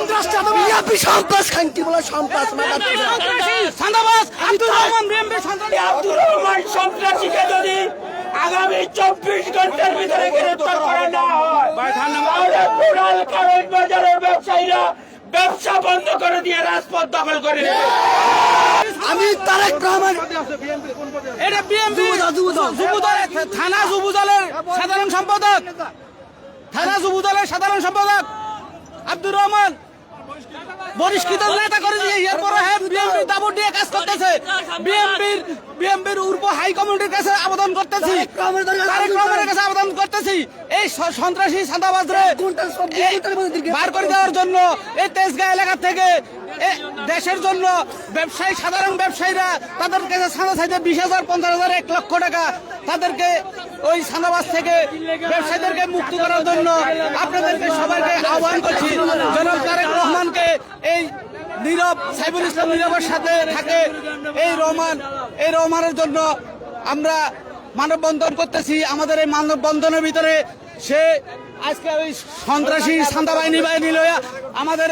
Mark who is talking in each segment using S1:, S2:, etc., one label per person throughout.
S1: সন্ত্রাস বিএনপি খান্তি বলে সন্ত্রাস
S2: আব্দুর রহমান বিএমপি সন্ত্রাসী।
S3: আব্দুর রহমান সন্ত্রাসীকে যদি আগামী চব্বিশ ঘণ্টার ভিতরে গ্রেফতার করা না হয় তাহলে টোটাল কারণ বাজারের ব্যবসায়ীরা ব্যবসা বন্ধ করে দিয়ে রাজপথ দখল করে
S1: আমি তারেক রহমান
S2: এটা বিএমপি থানা যুবদলের সাধারণ সম্পাদক। থানা যুবদলের সাধারণ সম্পাদক আব্দুর রহমান। বহিষ্কৃত নেতা করে দিয়ে এরপরে হ্যাঁ বিএমপির দাবর নিয়ে কাজ করতেছে। বিএমপির বিএমপির উর্ব হাই কমিটির কাছে আবেদন করতেছি। তারেক রহমানের কাছে আবেদন করতেছি। এই সন্ত্রাসী সাদাবাজরে বার করে দেওয়ার জন্য এই তেজগাঁ এলাকা থেকে দেশের জন্য ব্যবসায়ী, সাধারণ ব্যবসায়ীরা তাদের কাছে সাদা সাইডে বিশ হাজার, পঞ্চাশ হাজার, এক লক্ষ টাকা তাদেরকে ওই সাদাবাজ থেকে ব্যবসায়ীদেরকে মুক্ত করার জন্য আপনাদেরকে সবাইকে আহ্বান করছি। জনাব তারেক রহমানকে এই নীরব সাইবুল ইসলাম নীরবের সাথে থাকে এই রহমান, এই রহমানের জন্য আমরা মানববন্ধন করতেছি। আমাদের এই মানববন্ধনের ভিতরে সে আজকে ওই সন্ত্রাসী সান্দা বাহিনী বাহিনী লইয়া আমাদের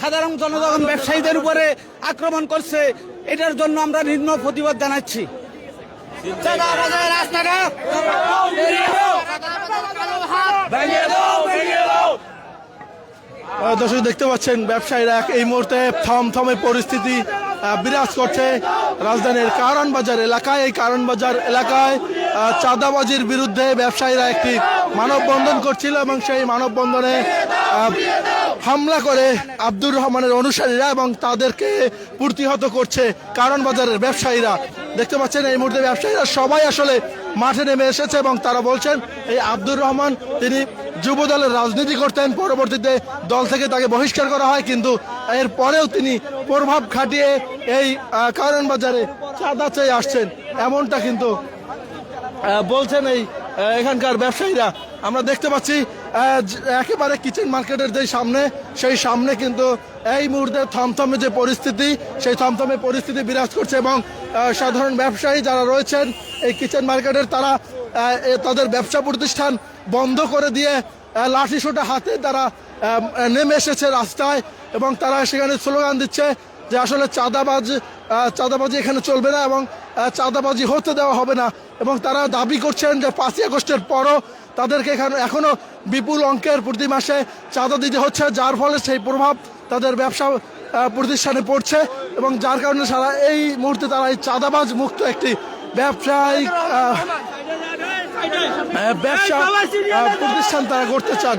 S2: সাধারণ জনগণ ব্যবসায়ীদের উপরে আক্রমণ করছে, এটার জন্য আমরা নিম্ন প্রতিবাদ জানাচ্ছি।
S4: দর্শক দেখতে পাচ্ছেন, ব্যবসায়ীরা এই মুহূর্তে থমথমে পরিস্থিতি বিরাজ করছে রাজধানীর কারণ বাজার এলাকায়। এই কারণ বাজার এলাকায় চাঁদাবাজির বিরুদ্ধে ব্যবসায়ীরা একটি মানববন্ধন করছিল এবং সেই মানববন্ধনে হামলা করে আব্দুর রহমানের অনুসারীরা এবং তাদেরকে প্রতিহত করছে কারণ বাজারের ব্যবসায়ীরা। দেখতে পাচ্ছেন, এই মুহূর্তে ব্যবসায়ীরা সবাই আসলে মাঠে নেমে এসেছে এবং তারা বলছেন, এই আব্দুর রহমান, তিনি যুব দলের রাজনীতি করতেন, পরবর্তীতে দল থেকে তাকে বহিষ্কার করা হয়, কিন্তু এর পরেও তিনি প্রভাব খাটিয়ে এই কারণ বাজারে চাঁদা চেয়ে আসছেন। এমনটা কিন্তু বলছেন এই এখানকার ব্যবসায়ীরা। আমরা দেখতে পাচ্ছি একেবারে কিচেন মার্কেটের যে সামনে, সেই সামনে কিন্তু এই মুহূর্তে থমথমে যে পরিস্থিতি, সেই থমথমে পরিস্থিতি বিরাজ করছে এবং সাধারণ ব্যবসায়ী যারা রয়েছেন এই কিচেন মার্কেটের তারা তাদের ব্যবসা প্রতিষ্ঠান বন্ধ করে দিয়ে লাঠি সোটা হাতে তারা নেমে এসেছে রাস্তায় এবং তারা সেখানে স্লোগান দিচ্ছে যে আসলে চাঁদাবাজ চাঁদাবাজি এখানে চলবে না এবং চাঁদাবাজি হতে দেওয়া হবে না। এবং তারা দাবি করছেন যে পাঁচই আগস্টের পরও তাদেরকে এখানে এখনও বিপুল অঙ্কের প্রতি মাসে চাঁদা দিতে হচ্ছে, যার ফলে সেই প্রভাব তাদের ব্যবসা প্রতিষ্ঠানে পড়ছে এবং যার কারণে সারা এই মুহূর্তে তারা এই চাঁদাবাজ মুক্ত একটি ব্যবসায়িক ব্যবসা প্রতিষ্ঠান তারা করতে চান।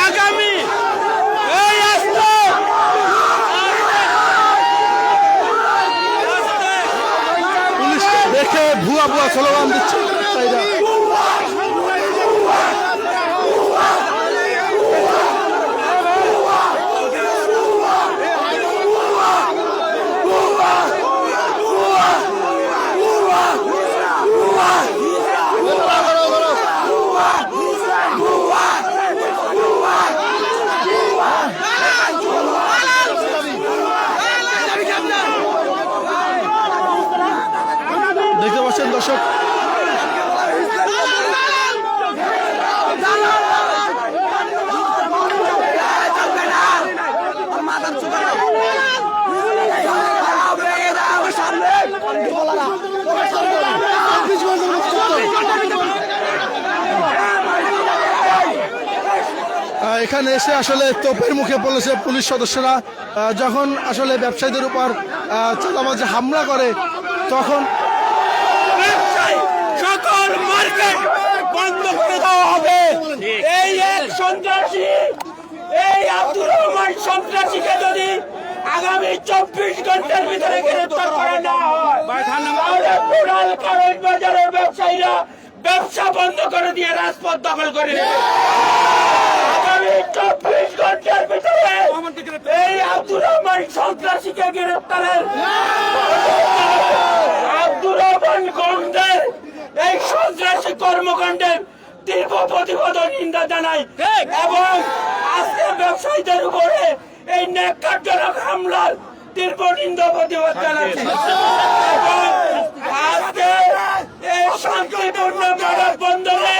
S2: আগামী এই আসলো
S4: পুলিশ দেখে ভুয়া ভুয়া স্লোগান দিচ্ছে ব্যবসায়ীরা দেখতে পাচ্ছেন দর্শক এখানে এসে আসলে তোপের মুখে পড়েছে পুলিশ সদস্যরা। যখন আসলে ব্যবসায়ীদের উপর চাঁদাবাজি হামলা করে, তখন
S3: দেওয়া হবে। এই আগামী চব্বিশ ঘণ্টার ভিতরে ব্যবসা বন্ধ করে দিয়ে রাজপথ দখল করে চব্বিশ ঘণ্টার ভিতরে এই আব্দুর রহমান সন্ত্রাসীকে গ্রেফতারের আব্দুর রহমান গন্ডের এই সন্ত্রাসী কর্মকাণ্ডের তীব্র প্রতিবাদ নিন্দা জানাই এবং আজকে ব্যবসায়ীদের উপরে এই ন্যাক্কারজনক হামলার তীব্র নিন্দা প্রতিবাদ জানাচ্ছি। আজকে এই শান্তিপূর্ণ মানব বন্ধনে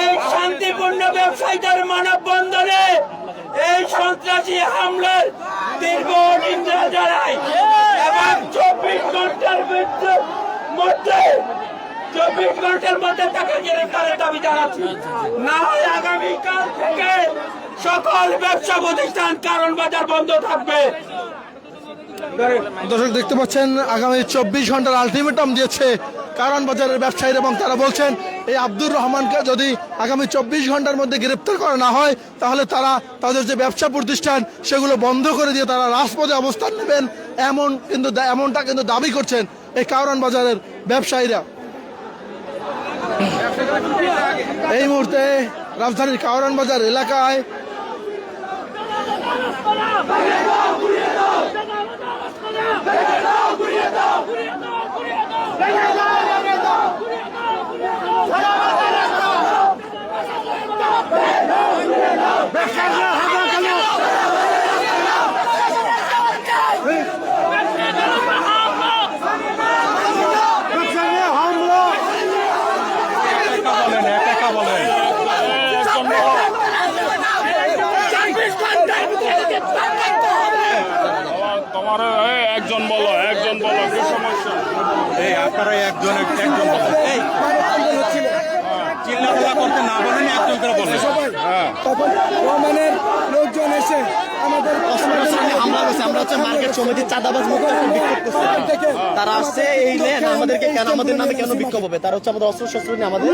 S3: এই শান্তিপূর্ণ ব্যবসায়ীদের মানব বন্ধনে এই সন্ত্রাসী হামলার দীর্ঘ নিন্দা জানাই। এবং চব্বিশ ঘণ্টার মধ্যে চব্বিশ ঘণ্টার মধ্যে তাকে গ্রেফতারের দাবি জানাচ্ছি। না হয় আগামীকাল থেকে সকল ব্যবসা প্রতিষ্ঠান কারণ বাজার বন্ধ থাকবে।
S4: দর্শক, দেখতে পাচ্ছেন, আগামী চব্বিশ ঘণ্টার আলটিমেটাম দিয়েছে কারণ বাজারের ব্যবসায়ীরা এবং তারা বলছেন, এই আব্দুর রহমানকে যদি আগামী চব্বিশ ঘণ্টার মধ্যে গ্রেপ্তার করা না হয়, তাহলে তারা তাদের যে ব্যবসা প্রতিষ্ঠান, সেগুলো বন্ধ করে দিয়ে তারা রাজপথে অবস্থান নেবেন। এমন কিন্তু এমনটা কিন্তু দাবি করছেন এই কারণ বাজারের ব্যবসায়ীরা। এই মুহূর্তে রাজধানীর কারণ বাজার এলাকায়
S5: তোমার এই একজন বলো একজন বলো কি সমস্যা
S6: এই আপনারা একজন একজন এই চিল্লাপাল্লা করতে না বলেন একজন করে বলেন।
S5: হ্যাঁ।
S1: তখন রহমানের লোকজন এসে আমাদের
S7: আমরা হচ্ছে মার্কেট সমিতির চাঁদাবাজ মুক্ত বিক্ষোভ করছি। তারা আসছে এই নেন আমাদেরকে কেন আমাদের নামে কেন বিক্ষোভ হবে? তারা হচ্ছে আমাদের অস্ত্র শস্ত্র নিয়ে আমাদের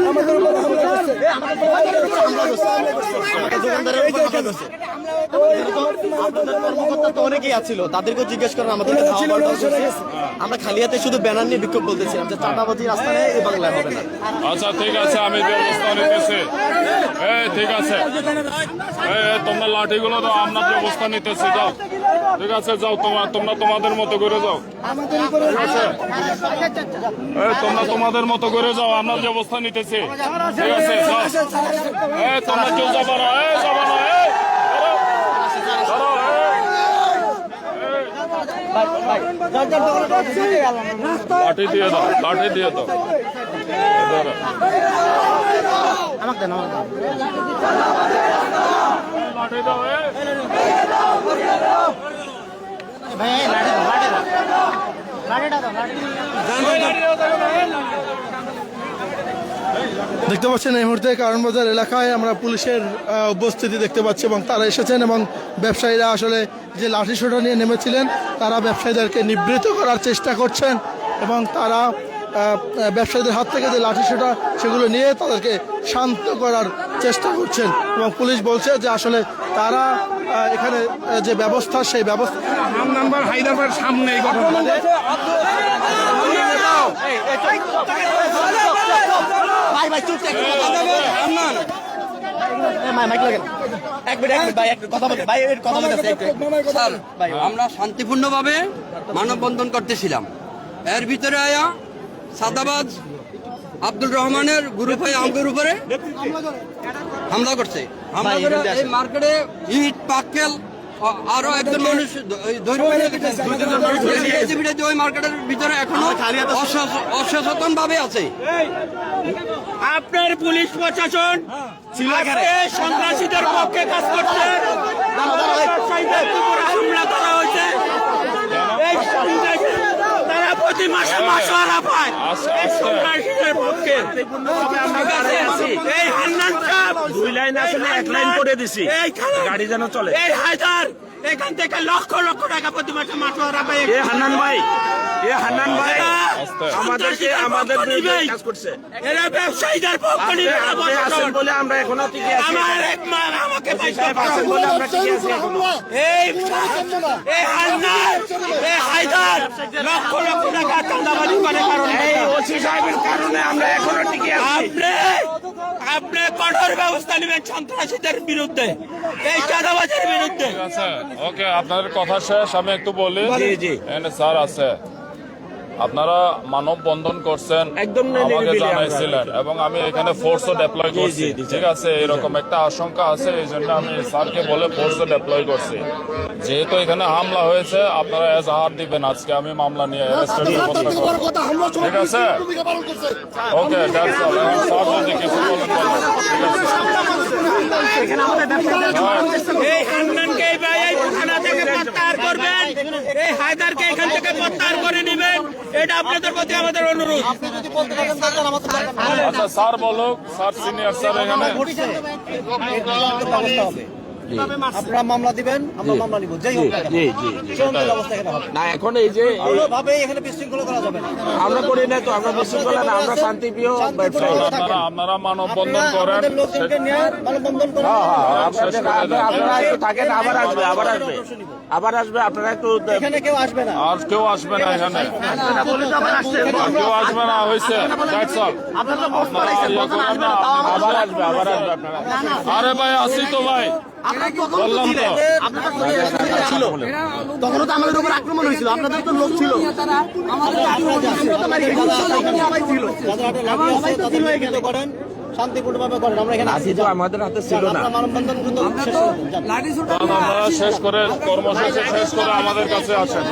S7: কর্মকর্তা তো অনেকেই আছিল। তাদেরকেও জিজ্ঞেস করেন আমাদেরকে। আমরা খালি হাতে শুধু ব্যানার নিয়ে বিক্ষোভ বলতেছিলাম যে চাঁদাবাজি রাস্তায় এই বাংলায় হবে না।
S5: আচ্ছা ঠিক আছে আমি ব্যবস্থা নিতেছি। এই ঠিক আছে। তোমরা লাঠিগুলো দাও আমরা ব্যবস্থা নিতেছি যাও। ঠিক আছে, যাও তোমার তোমরা তোমাদের মতো করে যাও। তোমরা তোমাদের মতো করে যাও, আমরা ব্যবস্থা নিতেছি। ঠিক আছে তোমরা কেউ যাব না যাব না দিয়ে দাও, লাঠি দিয়ে দাও। ধরো।
S4: দেখতে পাচ্ছেন এই মুহূর্তে কারণ বাজার এলাকায় আমরা পুলিশের উপস্থিতি দেখতে পাচ্ছি এবং তারা এসেছেন এবং ব্যবসায়ীরা আসলে যে লাঠি সোটা নিয়ে নেমেছিলেন, তারা ব্যবসায়ীদেরকে নিবৃত করার চেষ্টা করছেন এবং তারা ব্যবসায়ীদের হাত থেকে যে লাঠি সেটা সেগুলো নিয়ে তাদেরকে শান্ত করার চেষ্টা করছেন এবং পুলিশ বলছে যে আসলে তারা এখানে যে ব্যবস্থা সেই ব্যবস্থা
S5: নাম্বার হায়দ্রাবাদ সামনে
S7: ভাই ভাই চুপ
S8: আমরা শান্তিপূর্ণভাবে মানববন্ধন করতেছিলাম এর ভিতরে আয়া সাদাবাজ আব্দুল রহমানের গ্রুপ হয়ে আমাদের উপরে হামলা করছে। হামলা করে এই মার্কেটে ইট পাক্কেল আরও একজন মানুষ। ওই মার্কেটের ভিতরে এখনও অসচেতন ভাবে আছে।
S3: আপনার পুলিশ প্রশাসন সন্ত্রাসীদের পক্ষে কাজ করছে। হামলা করা হয়েছে এই সন্ত্রাসী তারা প্রতি মাসে মাসোয়ারা পায়
S5: আচ্ছা,
S3: এই হান্নান সাহেব দুই লাইন আসলে এক লাইন করে দিছি গাড়ি যেন চলে এই হায়দার এখান থেকে লক্ষ লক্ষ টাকা প্রতি মাসে মাসোয়ারা এ হান্নান ভাই এ হান্নান ভাই আমাদেরকে আমাদের বিরুদ্ধে কাজ করছে। এরা ব্যবসায়ীদের পক্ষ নিবে আছেন বলে আমরা এখনও টিকে আছি। আমার এক মা আমাকে পয়সা পাচ্ছেন বলে আমরা টিকে আছি এখনও। এই এই হান্নান এই হায়দার লক্ষ লক্ষ টাকা চাঁদাবাজি করে কারণ এই ওসি সাহেবের কারণে আমরা এখনও টিকে আছি। আপনি আপনি কঠোর ব্যবস্থা নেবেন সন্ত্রাসীদের বিরুদ্ধে। এই চাঁদাবাজের বিরুদ্ধে।
S5: ওকে আপনাদের কথা শেষ আমি একটু বলি।
S3: জি, জি।
S5: এখানে স্যার আছে। আপনারা মানব বন্ধন করছেন আমাকে জানাইছিলেন এবং আমি এখানে ফোর্সও ডেপ্লয় করছি। ঠিক আছে? এরকম একটা আশঙ্কা আছে এই জন্য আমি স্যারকে বলে ফোর্সও ডেপ্লয় করছি। যেহেতু এখানে হামলা হয়েছে আপনারা এজাহার দিবেন। আজকে আমি মামলা নিয়ে arrested ঠিক আছে? ওকে স্যার যদি কিছু বলেন বলেন।
S3: এই হান্নানকে এই ভাই এই থেকে প্রত্যাহার করবেন। এই হায়দারকে এখান থেকে প্রত্যাহার করে নেবেন। এটা আপনাদের প্রতি আমাদের অনুরোধ।
S5: আচ্ছা স্যার বলুক স্যার সিনিয়র স্যার এখানে।
S7: আপনারা মামলা দিবেন আমরা মামলা নিব। যেই হোক না এখানে হবে।
S3: না এখন এই যে
S7: কোনোভাবেই এখানে বিশৃঙ্খলা করা যাবে না।
S3: আমরা করি না তো আমরা বিশৃঙ্খলা না আমরা শান্তিপ্রিয়
S7: শান্তিপূর্ণ
S5: আপনারা মানববন্ধন করেন। দেন।
S3: আপনারা একটু থাকেন আবার আসবে আবার আসবে। আবার আসবে আপনারা একটু
S7: এখানে কেউ আসবে না।
S5: আর কেউ আসবে না এখানে। কেউ আসবে না হয়েছে।
S3: আবার আসবে আবার আসবে আপনারা।
S5: আরে ভাই আসি তো ভাই।
S7: তখনও তো আমাদের উপর আক্রমণ হয়েছিল আপনাদের তো? লোক ছিল করেন শান্তিপূর্ণভাবে করেন আমরা এখানে
S3: তো আমাদের হাতে ছিল না
S7: শেষ করে দেন। যান।
S5: কারণ আপনারা শেষ করে কর্মসূচি শেষ করে আমাদের কাছে আসেন।